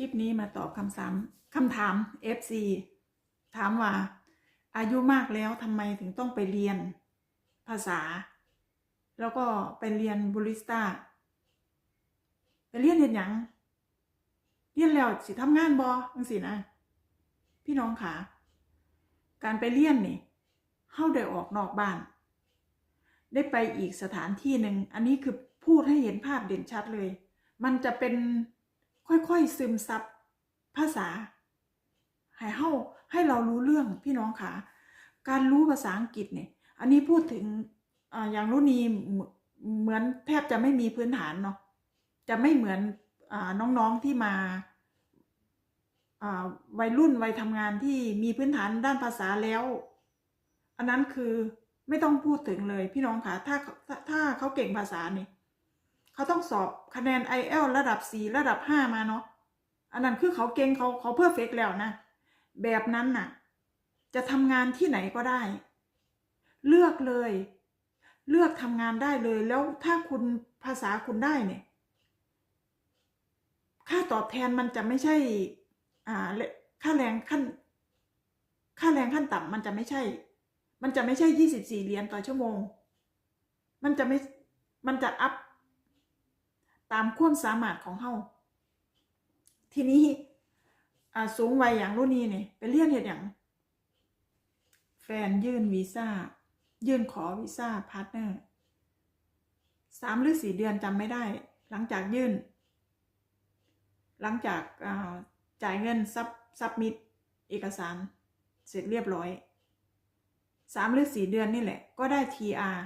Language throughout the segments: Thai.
คลิปนี้มาตอบคำถามคำถาม FC ถามว่า อายุมากแล้วทำไมถึงต้องไปเรียนภาษา แล้วก็ไปเรียนบริสต้าไปเรียนเห็นยังเรียนแล้วสิทำงานบอจังสินะ พี่น้องขาการไปเรียนนี่เข้าได้ออกนอกบ้าน ได้ไปอีกสถานที่หนึ่ง อันนี้คือพูดให้เห็นภาพเด่นชัดเลย มันจะเป็น ค่อยๆซึมซับภาษาให้เฮาให้เรารู้เรื่องพี่น้องขาการรู้ภาษาอังกฤษเนี่ยอันนี้พูดถึงออย่างรุ่นนี้เหมือนแทบจะไม่มีพื้นฐานเนาะจะไม่เหมือนอน้องๆที่มาวัยรุ่นวัยทำงานที่มีพื้นฐานด้านภาษาแล้ว อันนั้นคือไม่ต้องพูดถึงเลยพี่น้องคะถ้าถ้าเขาเก่งภาษาเนี่ย เขาต้องสอบคะแนน i อ l ระดับ4ระดับ5มาเนาะอันนั้นคือเขาเก่งเขาเขาเพอร์เฟกแล้วนะแบบนั้นน่ะ จะทำงานที่ไหนก็ได้ เลือกเลย เลือกทำงานได้เลย แล้วถ้าคุณภาษาคุณได้เนี่ย ค่าตอบแทนมันจะไม่ใช่ อ่าค่าแรงขั้น ค่าแรงขั้นต่ำมันจะไม่ใช่ มันจะไม่ใช่ยี่สิบสี่เหรียญต่อชั่วโมง มันจะไม่ มันจะอัพ ตามความสามารถของเฮาทีนี้อาสูงวัยอย่างรุ่นนี้เนี่ยไปเรียนเหตุอย่าง แฟนยื่นวีซ่า ยื่นขอวีซ่าพาร์ทเนอร์สามหรือสี่เดือนจำไม่ได้ หลังจากยื่น หลังจากาจ่ายเงินซับซับมิดเอกสาร เสร็จเรียบร้อยสามหรือสี่เดือนนี่แหละ ก็ได้ TR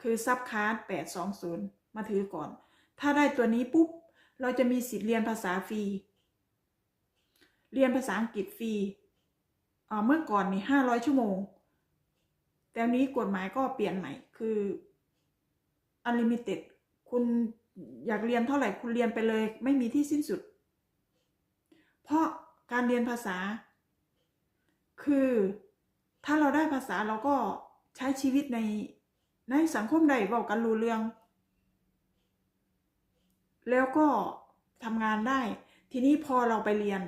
คือซับคาร์ดแปดสองศูนย์มาถือก่อน ถ้าได้ตัวนี้ปุ๊บ เราจะมีสิทธิ์เรียนภาษาฟรี เรียนภาษาอังกฤษฟรีอ่าเมื่อก่อนนี่ห้าร้อยชั่วโมง แต่นี้กฎหมายก็เปลี่ยนใหม่ คือ unlimited คุณอยากเรียนเท่าไหร่คุณเรียนไปเลย ไม่มีที่สิ้นสุด เพราะการเรียนภาษา คือถ้าเราได้ภาษาเราก็ใช้ชีวิตในในสังคมใดบอกกันรู้เรื่อง แล้วก็ทำงานได้ ทีนี้พอเราไปเรียน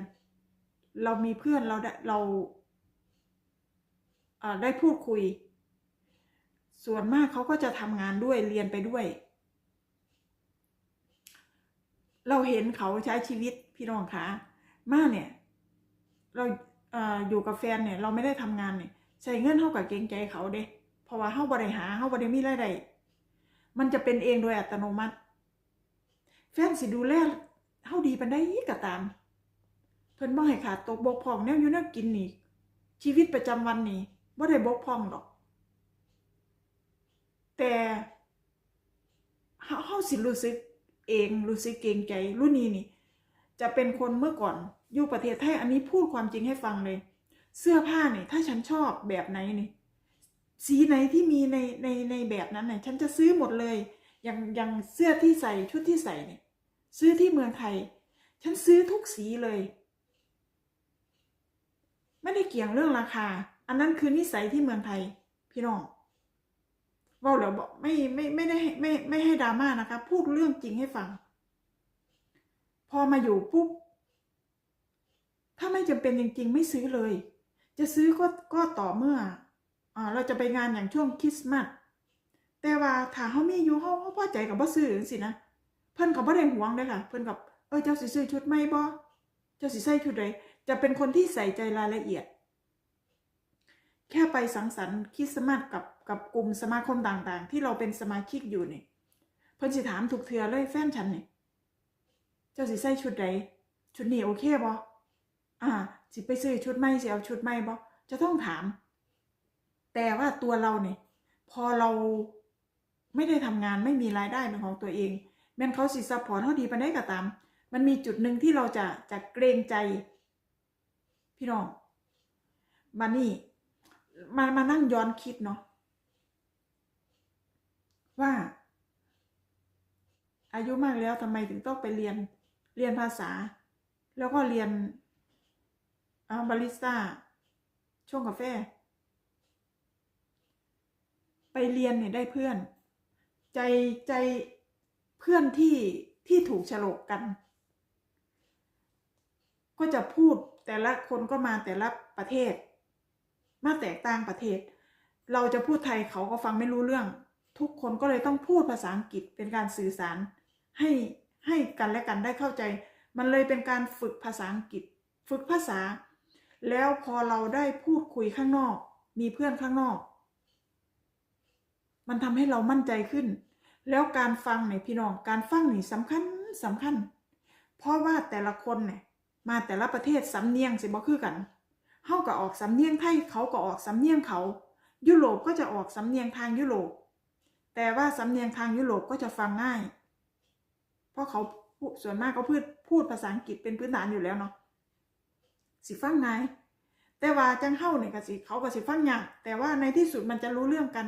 เรามีเพื่อนเราได้เราได้พูดคุย ส่วนมากเขาก็จะทำงานด้วยเรียนไปด้วย เราเห็นเขาใช้ชีวิตพี่น้องคะมาเนี่ย เราอยู่กับแฟนเนี่ย เราไม่ได้ทำงานเนี่ยใช้เงินเท่ากับเกงใจเขาเด้เพราะว่าเฮาบ่ได้หาเฮาบ่ได้มีรายได้มันจะเป็นเองโดยอัตโนมัติ ฟนสิดูแลเฮาดีปานใดก็ตาม เพิ่นบ่ให้ขาดตกบกพร่องแนวอยู่แนวกินนี่ชีวิตประจำวันนี่บ่ได้บกพร่องดอก แต่เฮาเฮาสิรู้สึกเองรู้สึกเกรงใจรุ่นนี้นี่ จะเป็นคนเมื่อก่อนอยู่ประเทศไทยอันนี้พูดความจริงให้ฟังเลย เสื้อผ้านี่ถ้าฉันชอบแบบไหนนี่สีไหนที่มีในในในแบบนั้นนี่ฉันจะซื้อหมดเลย อย่างอย่างเสื้อที่ใส่ชุดที่ใส่เนี่ย ซื้อที่เมืองไทย ฉันซื้อทุกสีเลย ไม่ได้เกี่ยงเรื่องราคา อันนั้นคือนิสัยที่เมืองไทย พี่น้องเว่าเดี๋ยวบอกไม่ไม่ไม่ได้ให้ไม่ไม่ให้ดราม่านะคะ พูดเรื่องจริงให้ฟัง พอมาอยู่ปุ๊บ ถ้าไม่จำเป็นจริง ๆ ไม่ซื้อเลย จะซื้อก็ก็ต่อเมื่ออ่าเราจะไปงานอย่างช่วงคริสต์มาสแต่ว่าถ้าเขามีอยู่เขาเขาพอใจกับบ่ซื้อจังซี่นะ เพิ่นก็บ่ได้หวงเด้อค่ะ เพิ่นกับเออเจ้าสิซื้อชุดใหมบ่เจ้าสิใส่ชุดใดจะเป็นคนที่ใส่ใจรายละเอียด แค่ไปสังสรรค์คริสต์มาสกับกับกลุ่มสมาคมต่างๆ ที่เราเป็นสมาชิกอยู่เนี่ยเพิ่นสิถามทุกเทื่อเลยแฟนฉันเนี่ยเจ้าสิใส่ชุดใดชุดนี้โอเคบ่อ่า สิไปซื้อชุดใหม่สิเอาชุดใหม่บ่จะต้องถาม แต่ว่าตัวเราเนี่ยพอเราไม่ได้ทำงานไม่มีรายได้เป็นของตัวเอง แม้นเขาสิซัพพอร์ตเขาดีปานใดก็ตาม มันมีจุดหนึ่งที่เราจะจะเกรงใจ พี่น้องมานี่มามานั่งย้อนคิดเนาะว่า อายุมากแล้วทำไมถึงต้องไปเรียนเรียนภาษา แล้วก็เรียนอาบาริสต้าช่วงกาแฟ ไปเรียนเนี่ยได้เพื่อน ใจใจ เพื่อนที่ที่ถูกฉลกกัน ก็จะพูดแต่ละคนก็มาแต่ละประเทศ มาแตกต่างประเทศ เราจะพูดไทยเขาก็ฟังไม่รู้เรื่อง ทุกคนก็เลยต้องพูดภาษาอังกฤษเป็นการสื่อสาร ให้ให้กันและกันได้เข้าใจ มันเลยเป็นการฝึกภาษาอังกฤษ ฝึกภาษา แล้วพอเราได้พูดคุยข้างนอก มีเพื่อนข้างนอก มันทำให้เรามั่นใจขึ้น แล้วการฟังเนี่ยพี่น้องการฟังนี่สำคัญสำคัญ เพราะว่าแต่ละคนเนี่ยมาแต่ละประเทศสำเนียงสิบ่คือกันเฮาก็ออกสำเนียงไทยเขาก็ออกสำเนียงเขา ยุโรปก็จะออกสำเนียงทางยุโรปแต่ว่าสำเนียงทางยุโรปก็จะฟังง่าย เพราะเขาส่วนมากก็พูดพูดภาษาอังกฤษเป็นพื้นฐานอยู่แล้วเนาะสิฟังง่ายแต่ว่าจังเฮ้าเนี่ยก็สิเขาก็สิฟังยากแต่ว่าในที่สุดมันจะรู้เรื่องกัน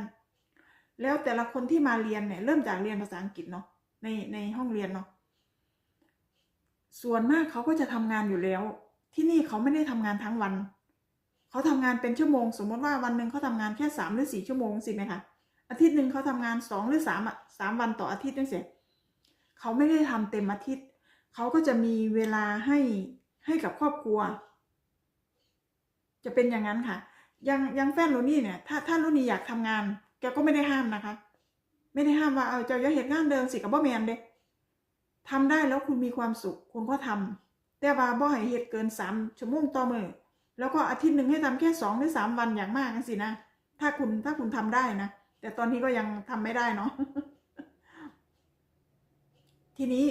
แล้วแต่ละคนที่มาเรียนเนี่ยเริ่มจากเรียนภาษาอังกฤษเนาะในในห้องเรียนเนาะส่วนมากเขาก็จะทำงานอยู่แล้ว ที่นี่เขาไม่ได้ทำงานทั้งวัน เขาทำงานเป็นชั่วโมง สมมติว่าวันหนึ่งเขาทำงานแค่สามหรือสี่ชั่วโมงสิไหมคะอาทิตย์หนึ่งเขาทำงานสองหรือสามอะสามวันต่ออาทิตย์นั่นเสร็จเขาไม่ได้ทำเต็มอาทิตย์ เขาก็จะมีเวลาให้ให้กับครอบครัว จะเป็นอย่างนั้นค่ะยังยังแฟนโรนี่เนี่ย ถ้าถ้าโรนี่อยากทำงาน แกก็ไม่ได้ห้ามนะคะ ไม่ได้ห้ามว่าเอาเจ้าอย่าเหตุงานเดิมสิกับบ่แมนเด้ทำได้แล้วคุณมีความสุขคุณก็ทำแต่ว่าบ่ให้เหตุเกินสามชั่วโมงต่อมือแล้วก็อาทิตย์หนึ่งให้ทำแค่สองหรือสามวันอย่างมากกันสินะถ้าคุณถ้าคุณทำได้นะแต่ตอนนี้ก็ยังทำไม่ได้เนาะทีนี้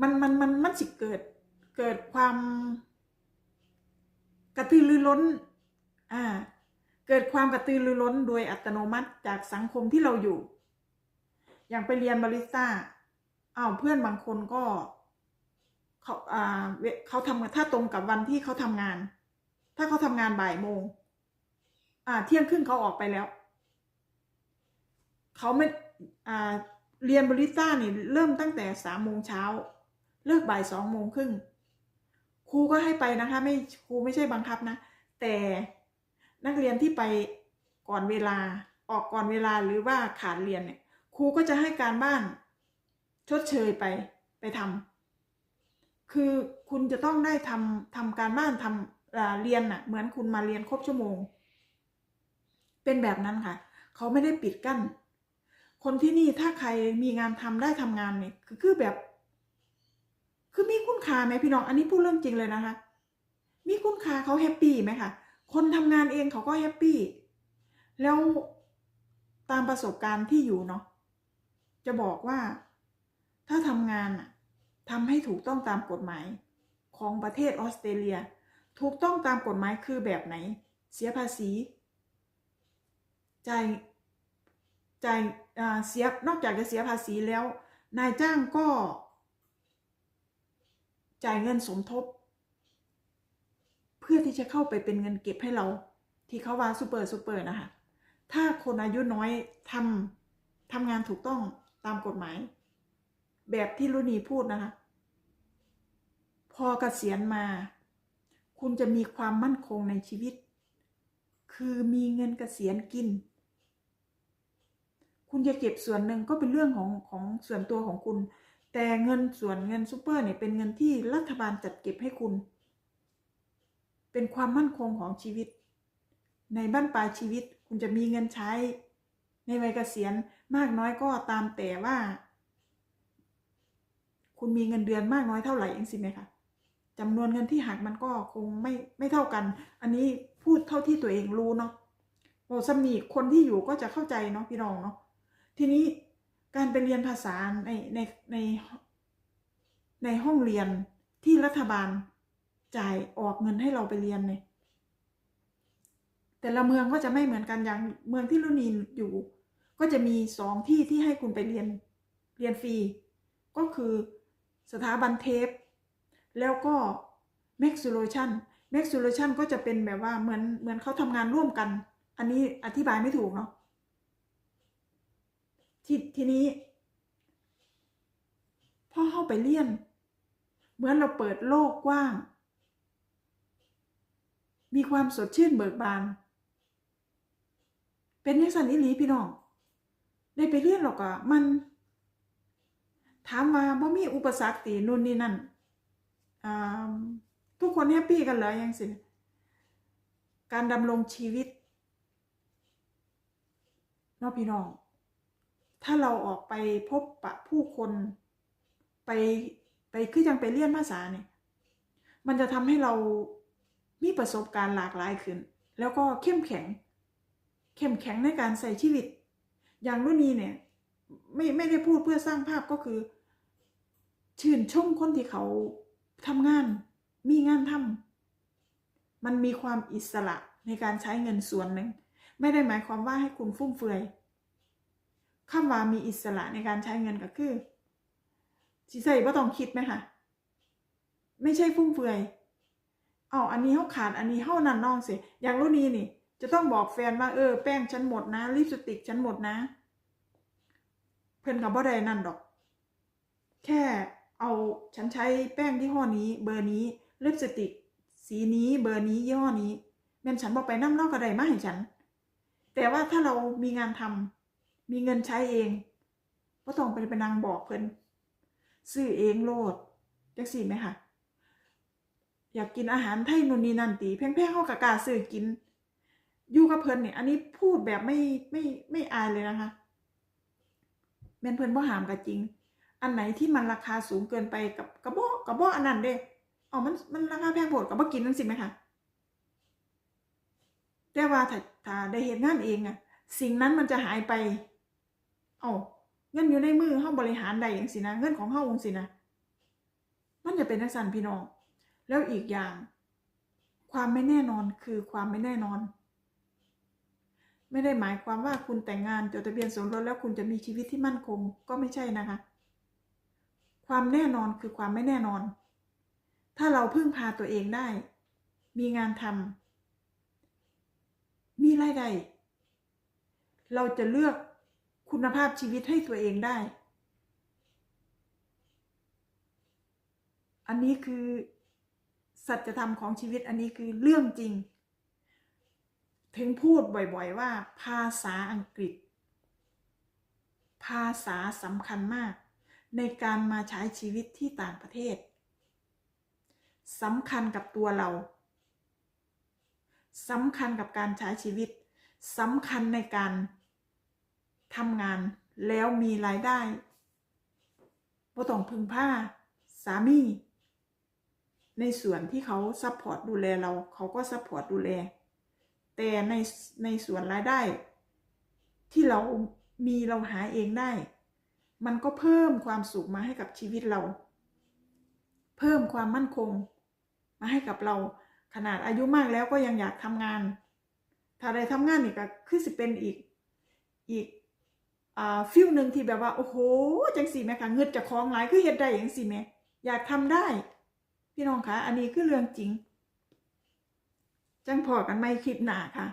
มันมันมันมันสิเกิดเกิดความกระตือรือร้น อ่า เกิดความกระตือรือร้นโดยอัตโนมัติจากสังคมที่เราอยู่ อย่างไปเรียนบาริสต้าอ้าวเพื่อนบางคนก็เขาอ่าเขาทำถ้าตรงกับวันที่เขาทำงาน ถ้าเขาทำงานบ่ายโมงอ่าเที่ยงครึ่งเขาออกไปแล้ว เขาไม่อ่าเรียนบริสต้านี่เริ่มตั้งแต่สามโมงเช้า เลิกบ่ายสองโมงครึ่งครูก็ให้ไปนะคะ ไม่ครูไม่ใช่บังคับนะ แต่ นักเรียนที่ไปก่อนเวลาออกก่อนเวลาหรือว่าขาดเรียนเนี่ยครูก็จะให้การบ้าน ชดเชยไปไปทำคือคุณจะต้องได้ทำทำการบ้านทำเรียนน่ะ เหมือนคุณมาเรียนครบชั่วโมง เป็นแบบนั้นค่ะ เขาไม่ได้ปิดกั้นคนที่นี่ถ้าใครมีงานทำได้ทำงานเนี่ยคือคือแบบ คือมีคุณค่าไหมพี่น้อง อันนี้พูดเรื่องจริงเลยนะคะ มีคุณค่าเขาแฮปปี้ไหมคะ คนทำงานเองเขาก็แฮปปี้ แล้วตามประสบการณ์ที่อยู่เนาะ จะบอกว่าถ้าทำงานอะทำให้ถูกต้องตามกฎหมายของประเทศออสเตรเลีย ถูกต้องตามกฎหมายคือแบบไหน เสียภาษีจ่ายจ่ายอ่าเสียนอกจากจะเสียภาษีแล้ว นายจ้างก็ จ่ายเงินสมทบ เพื่อที่จะเข้าไปเป็นเงินเก็บให้เรา ที่เขาว่าซูเปอร์ซูเปอร์นะคะถ้าคนอายุน้อยทำทำงานถูกต้องตามกฎหมาย แบบที่รุนีพูดนะคะ พอเกษียณมา คุณจะมีความมั่นคงในชีวิต คือมีเงินเกษียณกิน คุณจะเก็บส่วนหนึ่งก็เป็นเรื่องของของส่วนตัวของคุณ แต่เงินส่วนเงินซูเปอร์เนี่ยเป็นเงินที่รัฐบาลจัดเก็บให้คุณ เป็นความมั่นคงของชีวิต ในบ้านปลายชีวิตคุณจะมีเงินใช้ ในวัยเกษียณมากน้อยก็ตามแต่ว่า คุณมีเงินเดือนมากน้อยเท่าไหร่เองสิไหมคะจำนวนเงินที่หักมันก็คงไม่ไม่เท่ากัน อันนี้พูดเท่าที่ตัวเองรู้เนาะโอ้สำนีคนที่อยู่ก็จะเข้าใจเนาะพี่น้องเนาะทีนี้การไปเรียนภาษาในในในในห้องเรียนที่รัฐบาล จ่ายออกเงินให้เราไปเรียนเนี่ยแต่ละเมืองก็จะไม่เหมือนกันอย่างเมืองที่ลุนีอยู่ ก็จะมีสองที่ที่ให้คุณไปเรียนเรียนฟรี ก็คือสถาบันเทป แล้วก็ m a x Solution m a x Solution ก็จะเป็นแบบว่าเหมือนเหมือนเขาทำงานร่วมกัน อันนี้อธิบายไม่ถูกเนาะทีทีนี้พ่อเข้าไปเรียน เหมือนเราเปิดโลกกว้าง มีความสดชื่นเบิกบาน เป็นยังสันนิลีพี่น้องได้ไปเรียนหรอกอะมัน ถามว่าบ่มีอุปสรรคตีนู่นนี่นั่นทุกคนแฮปปี้กันเหรอยังสิ การดำรงชีวิตนาะพี่น้อง ถ้าเราออกไปพบปะผู้คนไปไปคือยังไปเรียนภาษาเนี่ย มันจะทำให้เรา มีประสบการณ์หลากหลายขึ้น แล้วก็เข้มแข็ง เข้มแข็งในการใส่ชีวิต อย่างรุ่นนี้เนี่ย ไม่ไม่ได้พูดเพื่อสร้างภาพก็คือ ชื่นชมคนที่เขาทำงาน มีงานทำมันมีความอิสระในการใช้เงินส่วนหนึ่ง ไม่ได้หมายความว่าให้คุณฟุ่มเฟือยคำว่ามีอิสระในการใช้เงินก็คือสิใส่บ่ต้องคิดไหมคะไม่ใช่ฟุ่มเฟือย อาอันนี้เขาขาดอันนี้เขานั่นน้องสิอย่างรุ่นนี้นี่ จะต้องบอกแฟนว่าเออแป้งฉันหมดนะลิปสติกฉันหมดนะ เพื่อนกับบ่ได้นั่นดอก แค่เอาฉันใช้แป้งยี่ห้อนี้ เบอร์นี้ลิปสติก สีนี้เบอร์นี้ยี่ห้อนี้แม่นฉันบอกไปน้ำนอกก็ได้มาให้ฉัน แต่ว่าถ้าเรามีงานทำมีเงินใช้เองก็ต้องไปไปนางบอกเพิ่นซื้อเองโลดจักสี่ไหมคะ อยากกินอาหารไทยนู่นนี่นั่นตีแพงๆเขากะกาซื้อกินอยู่กับเพิ่นเนี่ยอันนี้พูดแบบไม่ไม่ไม่อายเลยนะคะแม่นเพิ่นบ่หามก็จริง อันไหนที่มันราคาสูงเกินไปกับกระบอกกระบอกอันนั้นเด้เอมันมันราคาแพงโพดก็บ่กินนั่นสิไหมคะแต่ว่าถ้าถ้าได้เห็นงานเองอะสิ่งนั้นมันจะหายไปเอาเงินอยู่ในมือเฮาบริหารได้จังซี่นะเงินของเฮาจังซี่นะมันจะเป็นจังซั่นพี่น้อง แล้วอีกอย่าง ความไม่แน่นอนคือความไม่แน่นอน ไม่ได้หมายความว่าคุณแต่งงานจดทะเบียนสมรสแล้วคุณจะมีชีวิตที่มั่นคงก็ไม่ใช่นะคะ ความแน่นอนคือความไม่แน่นอน ถ้าเราพึ่งพาตัวเองได้ มีงานทำมีรายได้เราจะเลือกคุณภาพชีวิตให้ตัวเองได้ อันนี้คือ สัจธรรมของชีวิตอันนี้คือเรื่องจริง ถึงพูดบ่อยๆว่า ภาษาอังกฤษ ภาษาสำคัญมาก ในการมาใช้ชีวิตที่ต่างประเทศสำคัญกับตัวเราสำคัญกับการใช้ชีวิตสำคัญในการทำงานแล้วมีรายได้บ่ต้องพึ่งผ้า สามี ในส่วนที่เขาซัพพอร์ตดูแลเราเขาก็ซัพพอร์ตดูแล แต่ในในส่วนรายได้ ที่เรามีเราหาเองได้ มันก็เพิ่มความสุขมาให้กับชีวิตเรา เพิ่มความมั่นคง มาให้กับเราขนาดอายุมากแล้วก็ยังอยากทำงาน ถ้าได้ทำงานนี่ก็คือสิเป็นอีกอีกอ่าฟิลหนึ่งที่แบบว่า โอ้โห จังสีแม่ค่ะเงินจะคล้องหลายคือเฮ็ดได้อย่างสิแม่อยากทำได้ พี่น้องคะอันนี้คือเรื่องจริง จังพอกันไม่คลิปหนาค่ะ